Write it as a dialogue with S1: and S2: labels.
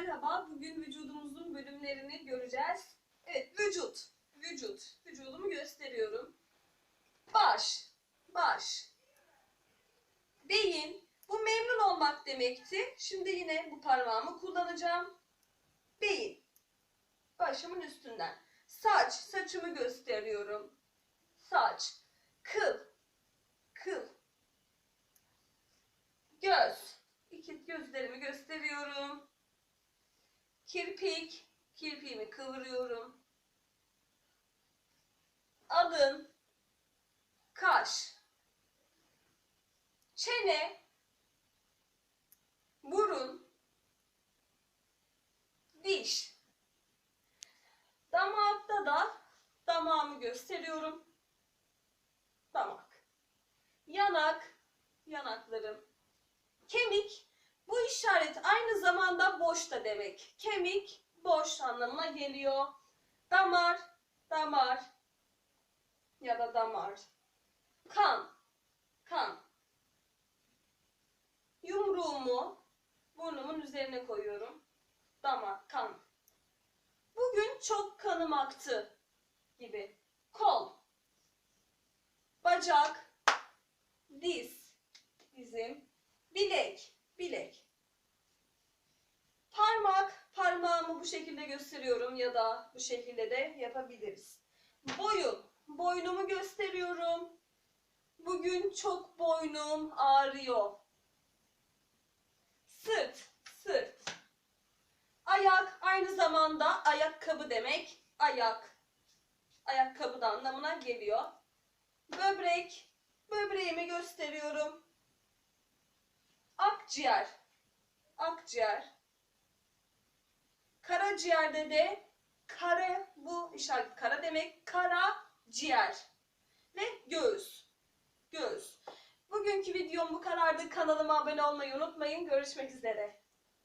S1: merhaba. Bugün vücudumuzun bölümlerini göreceğiz. Evet, vücut. Vücut. Vücudumu gösteriyorum. Baş. Baş. Beyin. Bu memnun olmak demekti. Şimdi yine bu parmağımı kullanacağım. Beyin. Başımın üstünden. Saç. Saçımı gösteriyorum. Saç. Kıl. Kıl. Göz. İki gözlerimi gösteriyorum. Kirpik. Kirpiğimi kıvırıyorum. Alın. Kaş. Çene. Burun. Diş. Damakta da damağımı gösteriyorum. Damak. Yanak. Yanaklarım. Kemik bu işaret zamanda boş da demek. Kemik boş anlamına geliyor. Damar, damar ya da damar. Kan, kan. Yumruğumu burnumun üzerine koyuyorum. Damar, kan. Bugün çok kanım aktı gibi. Kol, bacak, diz, dizim, bilek, bilek. Parmak, parmağımı bu şekilde gösteriyorum ya da bu şekilde de yapabiliriz. Boyun, boynumu gösteriyorum. Bugün çok boynum ağrıyor. Sırt, sırt. Ayak aynı zamanda ayakkabı demek. Ayak, ayakkabı da anlamına geliyor. Böbrek, böbreğimi gösteriyorum. Akciğer. Akciğer. Karaciğerde de kara bu işaret kara demek. Kara ciğer. Ve göğüs. Göğüs. Bugünkü videom bu kadardı. Kanalıma abone olmayı unutmayın. Görüşmek üzere.